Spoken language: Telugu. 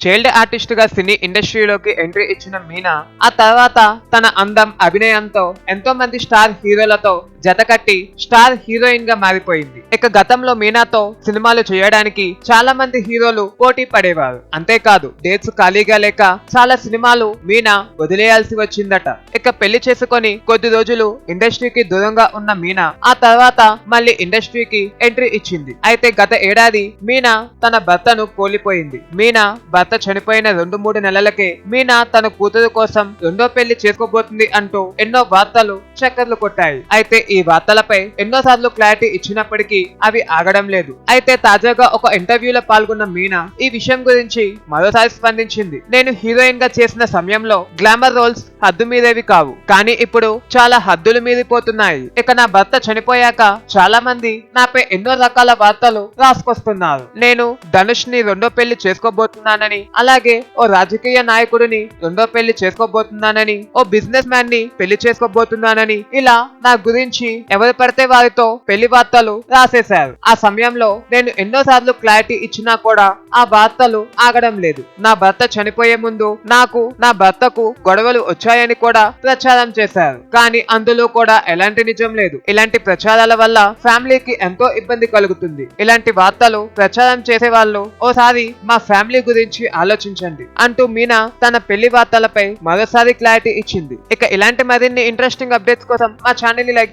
చైల్డ్ ఆర్టిస్ట్గా సినీ ఇండస్ట్రీలోకి ఎంట్రీ ఇచ్చిన మీనా ఆ తర్వాత తన అందం అభినయంతో ఎంతో మంది స్టార్ హీరోలతో జతకట్టి స్టార్ హీరోయిన్గా మారిపోయింది. ఇక గతంలో మీనాతో సినిమాలు చేయడానికి చాలా మంది హీరోలు పోటీ పడేవారు. అంతేకాదు డేట్స్ ఖాళీగా లేక చాలా సినిమాలు మీనా వదిలేయాల్సి వచ్చిందట. ఇక పెళ్ళి చేసుకొని కొద్ది రోజులు ఇండస్ట్రీకి దూరంగా ఉన్న మీనా ఆ తర్వాత మళ్ళీ ఇండస్ట్రీకి ఎంట్రీ ఇచ్చింది. అయితే గత ఏడాది మీనా తన భర్తను కోల్పోయింది. మీనా భర్త చనిపోయిన రెండు మూడు నెలలకే మీనా తన కూతురు కోసం రెండో పెళ్ళి చేసుకోబోతుంది అంటూ ఎన్నో వార్తలు చక్కర్లు కొట్టాయి. అయితే ఈ ఈ వార్తలపై ఎన్నో సార్లు క్లారిటీ ఇచ్చినప్పటికీ అవి ఆగడం లేదు. అయితే తాజాగా ఒక ఇంటర్వ్యూలో పాల్గొన్న మీనా ఈ విషయం గురించి మరోసారి స్పందించింది. నేను హీరోయిన్గా చేసిన సమయంలో గ్లామర్ రోల్స్ హద్దు మీదేవి కావు. కానీ ఇప్పుడు చాలా హద్దులు మీరిపోతున్నాయి. ఇక నా భర్త చనిపోయాక చాలా మంది నాపై ఎన్నో రకాల వార్తలు రాసుకొస్తున్నారు. నేను ధనుష్ని రెండో పెళ్ళి చేసుకోబోతున్నానని అలాగే ఓ రాజకీయ నాయకుడిని రెండో పెళ్ళి చేసుకోబోతున్నానని ఓ బిజినెస్ మ్యాన్ని పెళ్ళి చేసుకోబోతున్నానని ఇలా నా గురించి ఎవరు పడితే వారితో పెళ్ళి వార్తలు రాసేశారు. ఆ సమయంలో నేను ఎన్నో సార్లు క్లారిటీ ఇచ్చినా కూడా ఆ వార్తలు ఆగడం లేదు. నా భర్త చనిపోయే ముందు నాకు నా భర్తకు గొడవలు వచ్చాయని కూడా ప్రచారం చేశారు. కానీ అందులో కూడా ఎలాంటి నిజం లేదు. ఇలాంటి ప్రచారాల వల్ల ఫ్యామిలీకి ఎంతో ఇబ్బంది కలుగుతుంది. ఇలాంటి వార్తలు ప్రచారం చేసే వాళ్ళు ఓసారి మా ఫ్యామిలీ గురించి ఆలోచించండి అంటూ మీనా తన పెళ్ళి వార్తలపై మరోసారి క్లారిటీ ఇచ్చింది. ఇక ఇలాంటి మరిన్ని ఇంట్రెస్టింగ్ అప్డేట్స్ కోసం మా ఛానల్ని లైక్